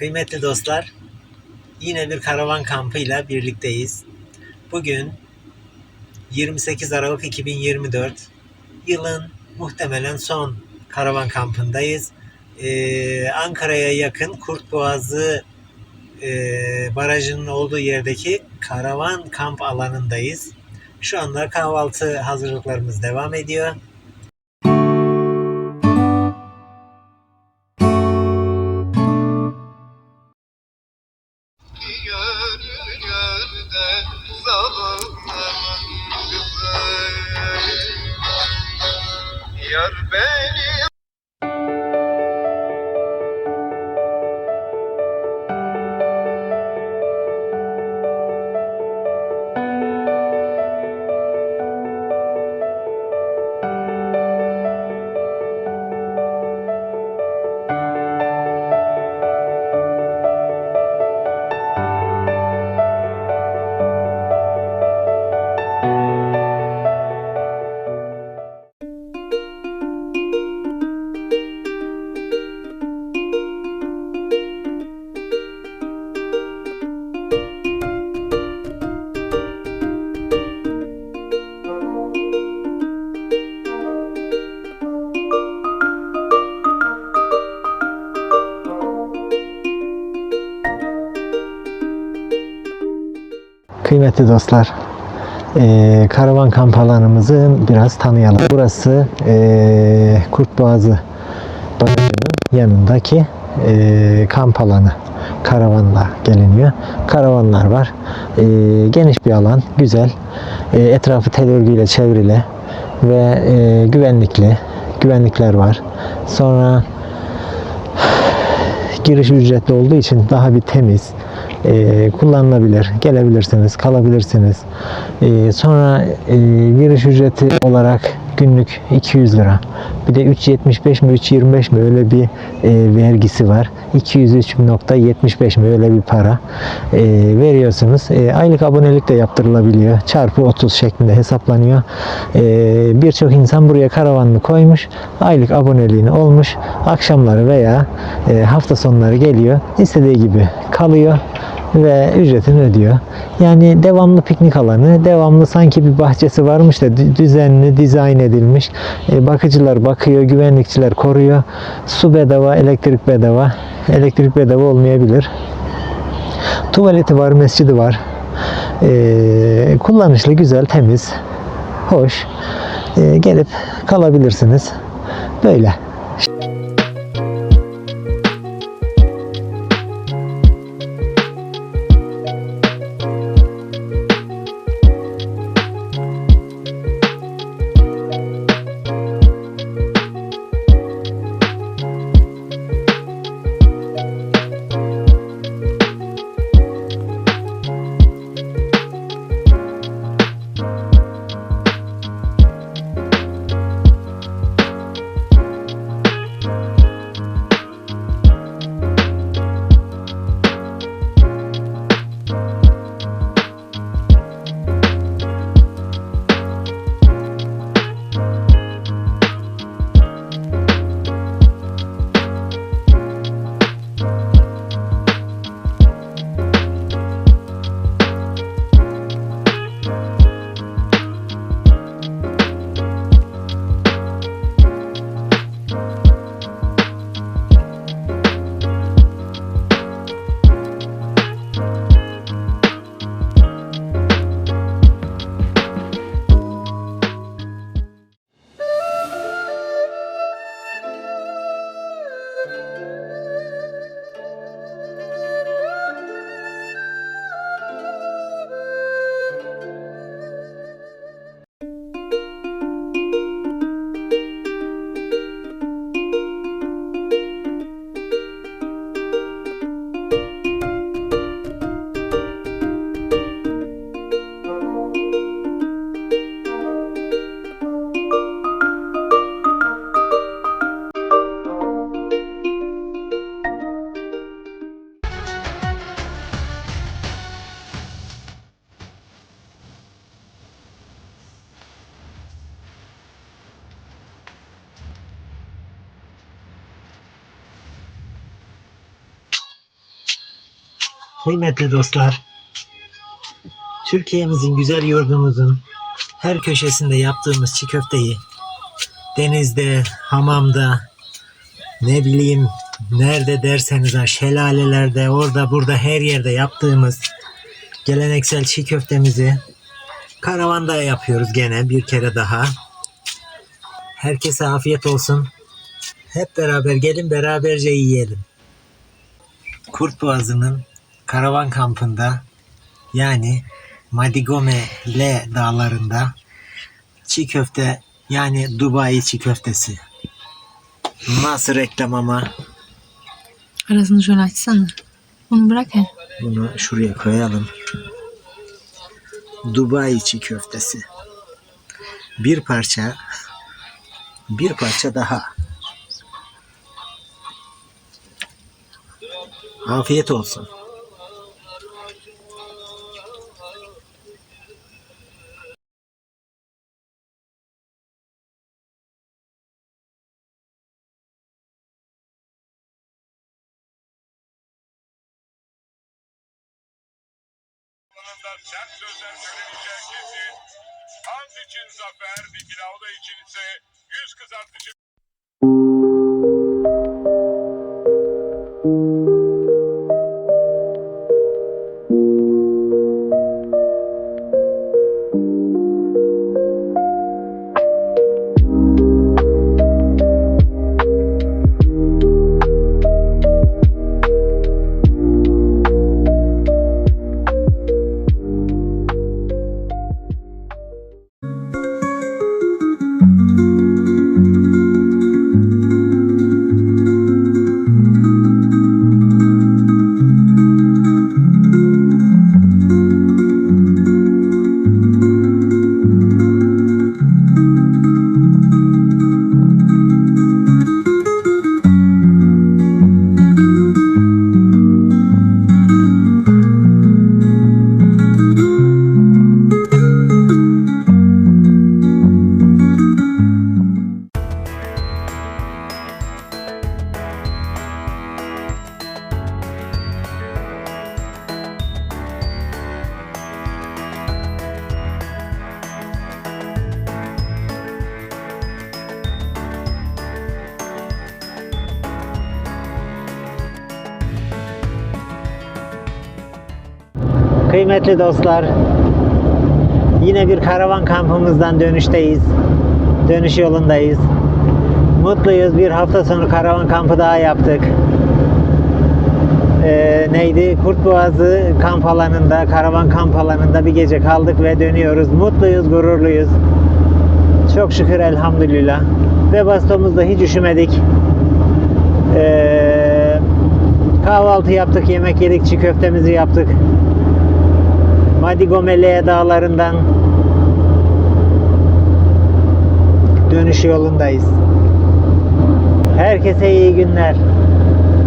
Kıymetli dostlar, yine bir karavan kampıyla birlikteyiz. Bugün 28 Aralık 2024 yılın muhtemelen son karavan kampındayız. Ee, Ankara'ya yakın Kurtboğazı e, barajının olduğu yerdeki karavan kamp alanındayız. Şu anda kahvaltı hazırlıklarımız devam ediyor. Yar beni Kıymetli dostlar, eee, karavan kamp alanımızı biraz tanıyalım. Burası eee Kurtboğazı Barajı'nın yanındaki eee, kamp alanı. Karavanla geliniyor. Karavanlar var. Eee, geniş bir alan, güzel. Eee, etrafı tel örgüyle çevrili ve eee, güvenlikli. Güvenlikler var. Sonra giriş ücretli olduğu için daha bir temiz e, kullanılabilir. Gelebilirsiniz, kalabilirsiniz. E, sonra e, giriş ücreti olarak günlük 200 lira. Bir de 3.75 mi 3.25 mi öyle bir e, vergisi var. 203.75 mi öyle bir para e, veriyorsunuz. E, aylık abonelik de yaptırılabiliyor. Çarpı 30 şeklinde hesaplanıyor. E, Birçok insan buraya karavanını koymuş. Aylık aboneliğini olmuş. Akşamları veya e, hafta sonları geliyor. istediği gibi kalıyor ve ücretini ödüyor. Yani devamlı piknik alanı, devamlı sanki bir bahçesi varmış da dü- düzenli, dizayn edilmiş. E, bakıcılar bakıyor, güvenlikçiler koruyor. Su bedava, elektrik bedava. Elektrik bedava olmayabilir. Tuvaleti var, mescidi var. E, kullanışlı, güzel, temiz, hoş. E, gelip kalabilirsiniz. Böyle. Kıymetli dostlar, Türkiye'mizin güzel yurdumuzun her köşesinde yaptığımız çiğ köfteyi denizde, hamamda, ne bileyim nerede derseniz ha, şelalelerde, orada burada her yerde yaptığımız geleneksel çiğ köftemizi karavanda yapıyoruz gene bir kere daha. Herkese afiyet olsun. Hep beraber gelin beraberce yiyelim. Kurtboğazı'nın karavan kampında yani Madigome L dağlarında çiğ köfte yani Dubai çiğ köftesi. Nasıl reklam ama Arasını şöyle açsana. Onu bırak he. bunu şuraya koyalım. Dubai çiğ köftesi. Bir parça bir parça daha. Afiyet olsun. Alanında sert sözler söyleneceği kesin. Hans için zafer, Nikilavda için ise yüz kızartıcı Kıymetli dostlar, yine bir karavan kampımızdan dönüşteyiz. Dönüş yolundayız. Mutluyuz. Bir hafta sonu karavan kampı daha yaptık. Ee, neydi? Kurtboğazı kamp alanında, karavan kamp alanında bir gece kaldık ve dönüyoruz. Mutluyuz, gururluyuz. Çok şükür elhamdülillah. Ve bastomuzda hiç üşümedik. Ee, kahvaltı yaptık, yemek yedik, çiğ köftemizi yaptık. Madigomele dağlarından dönüş yolundayız. Herkese iyi günler.